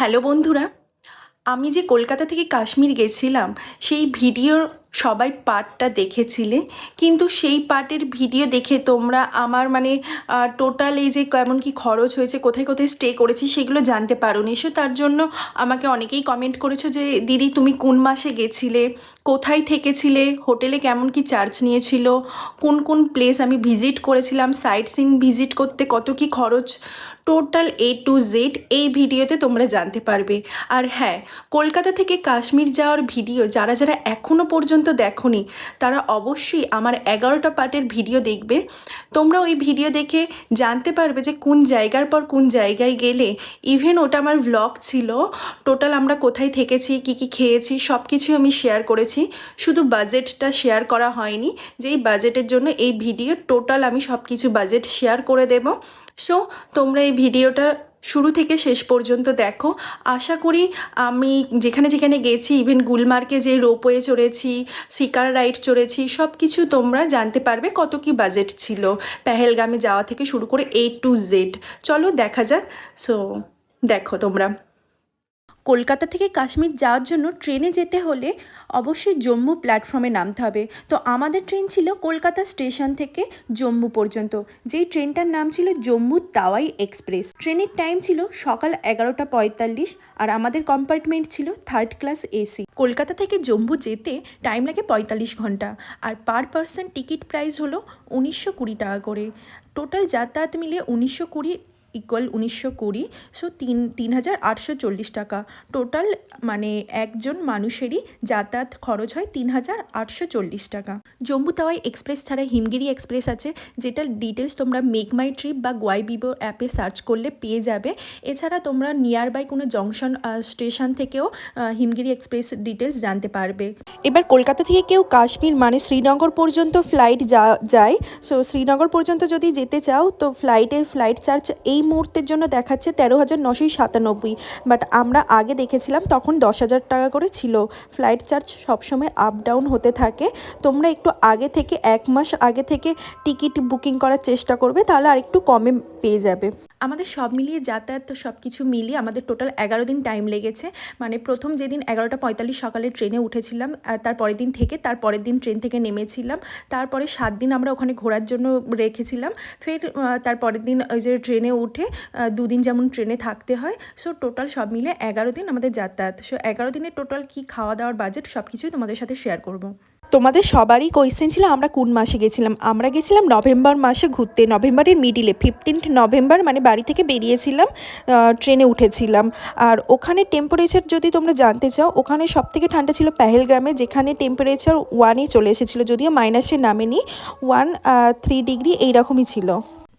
Hello বন্ধুরা আমি যে কলকাতা থেকে কাশ্মীর গেছিলাম সেই ভিডিওর সবাই পার্টটা দেখেছিলে, কিন্তু সেই পার্টের ভিডিও দেখে তোমরা আমার মানে টোটাল এই যে কেমন কি খরচ হয়েছে, কোথায় কোথায় স্টে করেছি সেগুলো জানতে পারো সো তার জন্য আমাকে অনেকেই কমেন্ট করেছ যে, দিদি, তুমি কোন মাসে গেছিলে? কোথায় থেকেছিলে? হোটেলে কেমন কি চার্জ নিয়েছিল? কোন কোন প্লেস আমি ভিজিট করেছিলাম? সাইট সিন ভিজিট করতে কত কি খরচ? টোটাল এ টু জেড এই ভিডিওতে তোমরা জানতে পারবে। আর হ্যাঁ কলকাতা থেকে কাশ্মীর যাওয়ার ভিডিও যারা যারা এখনও পর্যন্ত দেখোনি। তারা অবশ্যই আমার এগারোটা পার্টের ভিডিও দেখবে। তোমরা ওই ভিডিও দেখে জানতে পারবে যে কোন জায়গার পর কোন জায়গায় গেলে ইভেন ওটা আমার ভ্লগ ছিল টোটাল আমরা কোথায় থেকেছি, কি কি খেয়েছি সব কিছু আমি শেয়ার করেছি। শুধু বাজেটটা শেয়ার করা হয়নি, যেই বাজেটের জন্য এই ভিডিও টোটাল আমি সব কিছু বাজেট শেয়ার করে দেব। সো তোমরা এই ভিডিওটা শুরু থেকে শেষ পর্যন্ত দেখো। আশা করি আমি যেখানে যেখানে গেছি ইভেন গুলমার্কে যে রোপওয়ে চড়েছি, শিকার রাইড চড়েছি সব কিছু তোমরা জানতে পারবে কত কি বাজেট ছিল পেহেলগামে যাওয়া থেকে শুরু করে এ টু জেড চলো দেখা যাক। সো দেখো তোমরা। কলকাতা থেকে কাশ্মীর যাওয়ার জন্য ট্রেনে যেতে হলে অবশ্যই জম্মু প্ল্যাটফর্মে নামতে হবে। তো আমাদের ট্রেন ছিল কলকাতা স্টেশন থেকে জম্মু পর্যন্ত। যেই ট্রেনটার নাম ছিল জম্মু তাওয়াই এক্সপ্রেস। ট্রেনের টাইম ছিল সকাল এগারোটা পঁয়তাল্লিশ আর আমাদের কম্পার্টমেন্ট ছিল থার্ড ক্লাস এসি কলকাতা থেকে জম্মু যেতে টাইম লাগে পঁয়তাল্লিশ ঘণ্টা আর পার পার্সন টিকিট প্রাইস হলো উনিশশো কুড়ি টাকা করে। টোটাল যাতায়াত মিলিয়ে উনিশশো কুড়ি ইকুয়াল উনিশশো কুড়ি সো তিন তিন হাজার আটশো চল্লিশ টাকা। টোটাল মানে একজন মানুষেরই যাতায়াত খরচ হয় তিন হাজার আটশো চল্লিশ টাকা। জম্মু তাওয়াই এক্সপ্রেস ছাড়া হিমগিরি এক্সপ্রেস আছে, যেটার ডিটেলস তোমরা মেক মাই ট্রিপ বা গোয়াই বিবো অ্যাপে সার্চ করলে পেয়ে যাবে। এছাড়া তোমরা নিয়ার বাই কোনো জংশন স্টেশন থেকেও হিমগিরি এক্সপ্রেস ডিটেলস জানতে পারবে। এবার কলকাতা থেকে কেউ কাশ্মীর মানে শ্রীনগর পর্যন্ত ফ্লাইট যা, যায় সো শ্রীনগর পর্যন্ত যদি যেতে চাও, তো ফ্লাইটে ফ্লাইট চার্জ এই মুহূর্তের জন্য দেখাচ্ছে তেরো হাজার নশো সাতানব্বই। বাট আমরা আগে দেখেছিলাম তখন দশ হাজার টাকা করে ছিল। ফ্লাইট চার্জ সবসময় আপ ডাউন হতে থাকে। তোমরা একটু আগে থেকে, এক মাস আগে থেকে টিকিট বুকিং করার চেষ্টা করবে, তাহলে আর একটু কমে পেয়ে যাবে। আমাদের সব মিলিয়ে যাতায়াত সব কিছু মিলিয়ে আমাদের টোটাল এগারো দিন টাইম লেগেছে। মানে প্রথম যেদিন এগারোটা পঁয়তাল্লিশ সকালে ট্রেনে উঠেছিলাম তার পরের দিন থেকে, তার পরের দিন ট্রেন থেকে নেমেছিলাম। তারপরে সাত দিন আমরা ওখানে ঘোরার জন্য রেখেছিলাম। ফের তার পরের দিন ওই যে ট্রেনে উঠে দুদিন যেমন ট্রেনে থাকতে হয় সো টোটাল সব মিলে এগারো দিন আমাদের যাতায়াত। সো এগারো দিনের টোটাল কী খাওয়া দাওয়ার বাজেট সব কিছুই তোমাদের সাথে শেয়ার করব। তোমাদের সবারই কোয়েশ্চেন ছিল, আমরা কোন মাসে গেছিলাম? আমরা গেছিলাম নভেম্বর মাসে ঘুরতে। নভেম্বরের মিডিলে ফিফটিন্থ নভেম্বর মানে বাড়ি থেকে বেরিয়েছিলাম ট্রেনে উঠেছিলাম। আর ওখানে টেম্পারেচার যদি তোমরা জানতে চাও, ওখানে সব থেকে ঠান্ডা ছিল পেহেলগ্রামে যেখানে টেম্পারেচার ওয়ানই চলে এসেছিল, যদিও মাইনাসে নামেনি। ওয়ান থ্রি ডিগ্রি এইরকমই ছিল।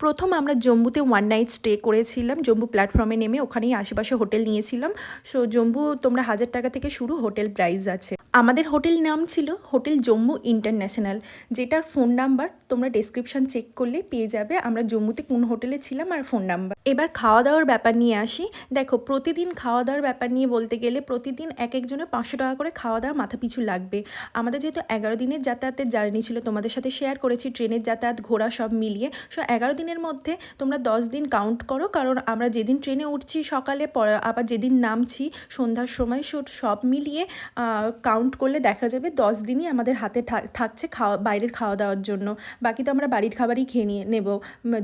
প্রথম আমরা জম্মুতে ওয়ান নাইট স্টে করেছিলাম জম্মু প্ল্যাটফর্মে নেমে ওখানেই আশেপাশে হোটেল নিয়েছিলাম। সো জম্মু তোমরা হাজার টাকা থেকে শুরু হোটেল প্রাইস আছে। আমাদের হোটেল নাম ছিল হোটেল জম্মু ইন্টারন্যাশনাল, যেটার ফোন নাম্বার তোমরা ডেসক্রিপশন চেক করলে পেয়ে যাবে। আমরা জম্মুতে কোন হোটেলে ছিলাম আর ফোন নাম্বার। এবার খাওয়া দাওয়ার ব্যাপার নিয়ে আসি। দেখো, প্রতিদিন খাওয়া দাওয়ার ব্যাপার নিয়ে বলতে গেলে প্রতিদিন এক একজনের পাঁচশো টাকা করে খাওয়া দাওয়া মাথা পিছু লাগবে। আমাদের যেহেতু এগারো দিনের যাতায়াতের জার্নি ছিল, তোমাদের সাথে শেয়ার করেছি, ট্রেনের যাতায়াত ঘোরা সব মিলিয়ে। সো এগারো দিনের মধ্যে তোমরা দশ দিন কাউন্ট করো, কারণ আমরা যেদিন ট্রেনে উঠছি সকালে আবার যেদিন নামছি, সন্ধ্যার সময় সব মিলিয়ে কাউন্ট করলে দেখা যাবে দশ দিনই আমাদের হাতে থাকছে খাওয়া, বাইরের খাওয়া দাওয়ার জন্য। বাকি তো আমরা বাড়ির খাবারই খেয়ে নিয়ে নেব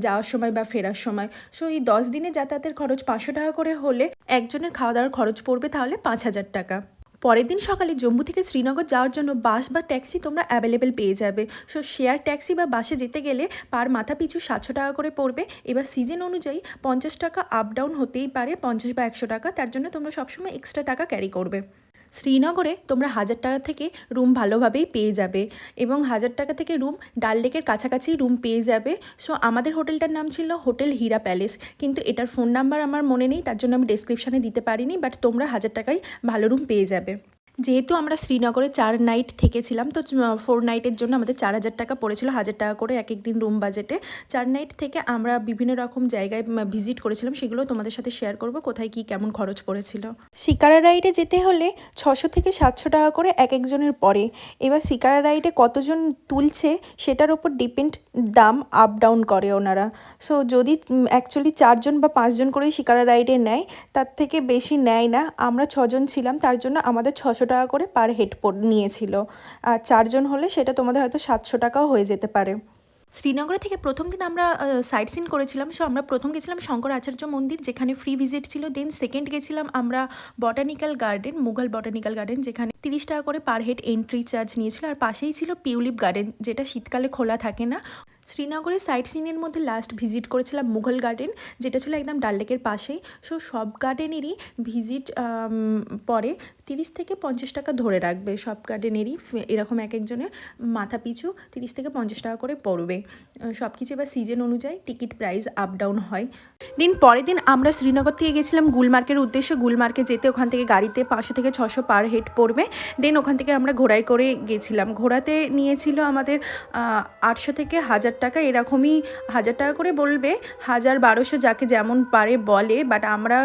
যাওয়ার সময় বা ফেরার সময়। সো এই দশ দিনে যাতায়াতের খরচ পাঁচশো টাকা করে হলে একজনের খাওয়া দাওয়ার খরচ পড়বে তাহলে পাঁচ হাজার টাকা। পরের দিন সকালে জম্মু থেকে শ্রীনগর যাওয়ার জন্য বাস বা ট্যাক্সি তোমরা অ্যাভেলেবেল পেয়ে যাবে। সো শেয়ার ট্যাক্সি বা বাসে যেতে গেলে পার মাথা পিছু সাতশো টাকা করে পড়বে। এবার সিজন অনুযায়ী পঞ্চাশ টাকা আপ ডাউন হতেই পারে, পঞ্চাশ বা একশো টাকা, তার জন্য তোমরা সবসময় এক্সট্রা টাকা ক্যারি করবে। শ্রীনগরে তোমরা হাজার টাকা থেকে রুম ভালোভাবেই পেয়ে যাবে এবং হাজার টাকা থেকে রুম ডাল লেকের কাছাকাছি রুম পেয়ে যাবে। সো আমাদের হোটেলটার নাম ছিল হোটেল হীরা প্যালেস। কিন্তু এটার ফোন নাম্বার আমার মনে নেই, তার জন্য আমি ডেসক্রিপশানে দিতে পারিনি বাট তোমরা হাজার টাকায় ভালো রুম পেয়ে যাবে। যেহেতু আমরা শ্রীনগরে চার নাইট থেকেছিলাম, তো ফোর নাইটের জন্য আমাদের চার হাজার টাকা পড়েছিল, হাজার টাকা করে এক এক দিন রুম বাজেটে চার নাইট থেকে আমরা বিভিন্ন রকম জায়গায় ভিজিট করেছিলাম, সেগুলো তোমাদের সাথে শেয়ার করব, কোথায় কি কেমন খরচ পড়েছিল। শিকারা রাইডে যেতে হলে ছশো থেকে সাতশো টাকা করে এক একজনের পরে। এবার শিকারা রাইডে কতজন তুলছে, সেটার ওপর ডিপেন্ড দাম আপ ডাউন করে ওনারা। সো যদি অ্যাকচুয়ালি চারজন বা পাঁচজন করেই শিকারা রাইডে নেয়, তার থেকে বেশি নেয় না। আমরা ছজন ছিলাম, তার জন্য আমাদের ছশো টাকা করে পার হেড নিয়েছিল। আর চারজন হলে সেটা তোমাদের হয়তো সাতশো টাকাও হয়ে যেতে পারে। শ্রীনগরে থেকে প্রথম দিন আমরা সাইট সিন করেছিলাম। সো আমরা প্রথম গেছিলাম শঙ্কর আচার্য মন্দির, যেখানে ফ্রি ভিজিট ছিল। দেন সেকেন্ড গেছিলাম আমরা botanical garden Mughal botanical garden যেখানে তিরিশ টাকা করে পার হেড এন্ট্রি চার্জ নিয়েছিল। আর পাশেই ছিল পিউলিপ গার্ডেন যেটা শীতকালে খোলা থাকে না। শ্রীনগরের সাইট সিনের মধ্যে লাস্ট ভিজিট করেছিলাম মুঘল গার্ডেন যেটা ছিল একদম ডাল লেকের পাশেই। সো সব গার্ডেনেরই ভিজিট পরে তিরিশ থেকে পঞ্চাশ টাকা ধরে রাখবে সব গার্ডেনেরই এরকম এক একজনের মাথা পিছু তিরিশ থেকে পঞ্চাশ টাকা করে পড়বে। সব কিছু এবার সিজন অনুযায়ী টিকিট প্রাইস আপ ডাউন হয়। দিন পরের দিন আমরা শ্রীনগর থেকে গেছিলাম গুলমার্কের উদ্দেশ্যে। গুলমার্কে যেতে ওখান থেকে গাড়িতে পাঁচশো থেকে ছশো পার হেড পড়বে। দেন ওখান থেকে আমরা ঘোড়ায় করে গেছিলাম। ঘোড়াতে নিয়েছিল আমাদের আটশো থেকে হাজার টাকা এরকমই হাজার টাকা করে বলবে, হাজার বারোশো যাকে যেমন পারে বলে বাট আমরা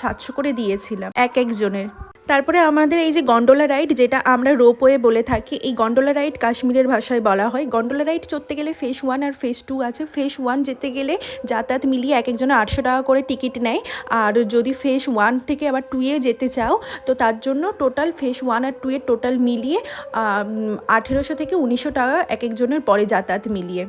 সাতশো করে দিয়েছিলাম। এক একজনের। তারপরে আমাদের এই যে গন্ডোলা রাইড যেটা আমরা রোপওয়ে বলে থাকি, এই গন্ডোলা রাইড কাশ্মীরের ভাষায় বলা হয়। গন্ডোলা রাইড চড়তে গেলে ফেস ওয়ান আর ফেস টু আছে। ফেস ওয়ান যেতে গেলে যাতায়াত মিলিয়ে এক একজনে আটশো টাকা করে টিকিট নেয়। আর যদি ফেস ওয়ান থেকে আবার টুয়ে যেতে চাও, তো তার জন্য টোটাল ফেস ওয়ান আর টুয়ের টোটাল মিলিয়ে আঠেরোশো থেকে উনিশশো টাকা এক একজনের পরে যাতায়াত মিলিয়ে।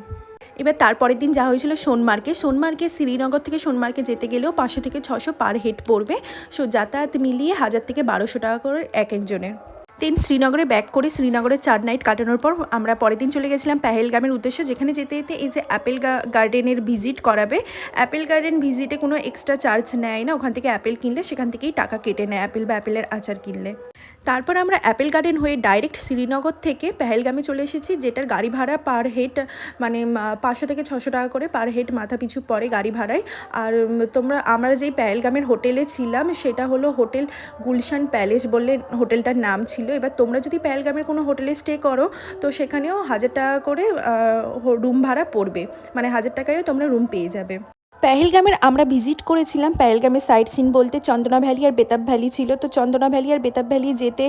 এবার তারপরের দিন যা হয়েছিল সোনমার্গে সোনমার্কে শ্রীনগর থেকে সোনমার্কে যেতে গেলেও পাঁচশো থেকে ছশো পার হেড পড়বে। সো যাতায়াত মিলিয়ে হাজার থেকে বারোশো টাকা করে এক একজনের। দেন শ্রীনগরে ব্যাক করে শ্রীনগরে চার নাইট কাটানোর পর আমরা পরের দিন চলে গেছিলাম পেহেলগামের উদ্দেশ্যে, যেখানে যেতে যেতে এই যে অ্যাপেল গার্ডেনের ভিজিট করাবে। অ্যাপেল গার্ডেন ভিজিটে কোনো এক্সট্রা চার্জ নেয় না, ওখান থেকে অ্যাপেল কিনলে সেখান থেকেই টাকা কেটে নেয়, অ্যাপেল বা অ্যাপেলের আচার কিনলে। তারপর আমরা অ্যাপেল গার্ডেন হয়ে ডাইরেক্ট শ্রীনগর থেকে পেহেলগামে চলে এসেছি, যেটার গাড়ি ভাড়া পার হেড মানে পাঁচশো থেকে ছশো টাকা করে পার হেড মাথা পিছু পরে গাড়ি ভাড়ায়। আর তোমরা, আমরা যেই পেহেলগামের হোটেলে ছিলাম, সেটা হলো হোটেল গুলশান প্যালেস বললে হোটেলটার নাম ছিল। এবার তোমরা যদি পেহেলগামের কোনো হোটেলে স্টে করো, তো সেখানেও হাজার টাকা করে রুম ভাড়া পড়বে। মানে হাজার টাকায়ও তোমরা রুম পেয়ে যাবে। পেহেলগামের আমরা ভিজিট করেছিলাম, পেহেলগামের সাইট সিন বলতে চন্দনা ভ্যালি আর বেতাব ভ্যালি ছিল। তো চন্দনা ভ্যালি আর বেতাব ভ্যালি যেতে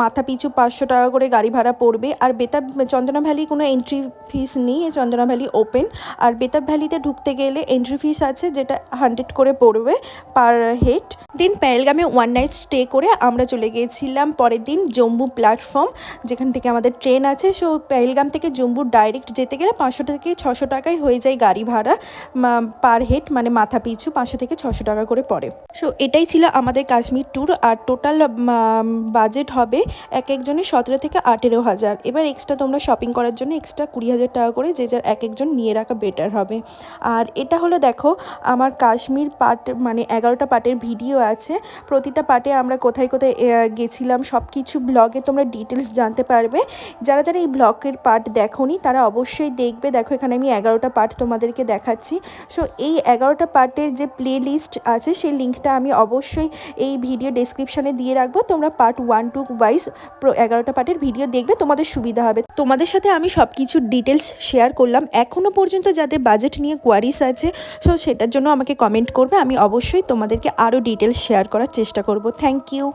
মাথা পিছু পাঁচশো টাকা করে গাড়ি ভাড়া পড়বে। আর বেতাব, চন্দনা ভ্যালি কোনো এন্ট্রি ফিস নেই চন্দনা ভ্যালি ওপেন আর বেতাব ভ্যালিতে ঢুকতে গেলে এন্ট্রি ফিস আছে যেটা হান্ড্রেড করে পড়বে পার হেড দেন পেহেলগামে ওয়ান নাইট স্টে করে আমরা চলে গিয়েছিলাম পরের দিন জম্মু প্ল্যাটফর্ম যেখান থেকে আমাদের ট্রেন আছে। সো পেহেলগাম থেকে জম্বু ডাইরেক্ট যেতে গেলে পাঁচশো থেকে ছশো টাকায় হয়ে যায় গাড়ি ভাড়া। পার হেড মানে মাথা পিছু পাঁচশো থেকে ছশো টাকা করে পড়ে। সো এটাই ছিল আমাদের কাশ্মীর ট্যুর আর টোটাল বাজেট হবে এক একজনের সতেরো থেকে আঠেরো হাজার। এবার এক্সট্রা তোমরা শপিং করার জন্য এক্সট্রা কুড়ি হাজার টাকা করে যে যার এক একজন নিয়ে রাখা বেটার হবে। আর এটা হলো দেখো, আমার কাশ্মীর পার্ট মানে এগারোটা পার্টের ভিডিও আছে। প্রতিটা পার্টে আমরা কোথায় কোথায় গেছিলাম সব কিছু ব্লগে তোমরা ডিটেলস জানতে পারবে। যারা যারা এই ব্লগের পার্ট দেখো তারা অবশ্যই দেখবে। দেখো, এখানে আমি এগারোটা পার্ট তোমাদেরকে দেখাচ্ছি। সো এই এগারোটা পার্টের যে প্লে লিস্ট আছে, সেই লিঙ্কটা আমি অবশ্যই এই ভিডিও ডেসক্রিপশানে দিয়ে রাখব। তোমরা পার্ট ওয়ান টু ওয়াইজ এগারোটা পার্টের ভিডিও দেখবে, তোমাদের সুবিধা হবে। তোমাদের সাথে আমি সব কিছু ডিটেলস শেয়ার করলাম। এখনও পর্যন্ত যাদের বাজেট নিয়ে কোয়ারিস আছে সো সেটার জন্য আমাকে কমেন্ট করবে। আমি অবশ্যই তোমাদেরকে আরও ডিটেলস শেয়ার করার চেষ্টা করব। Thank you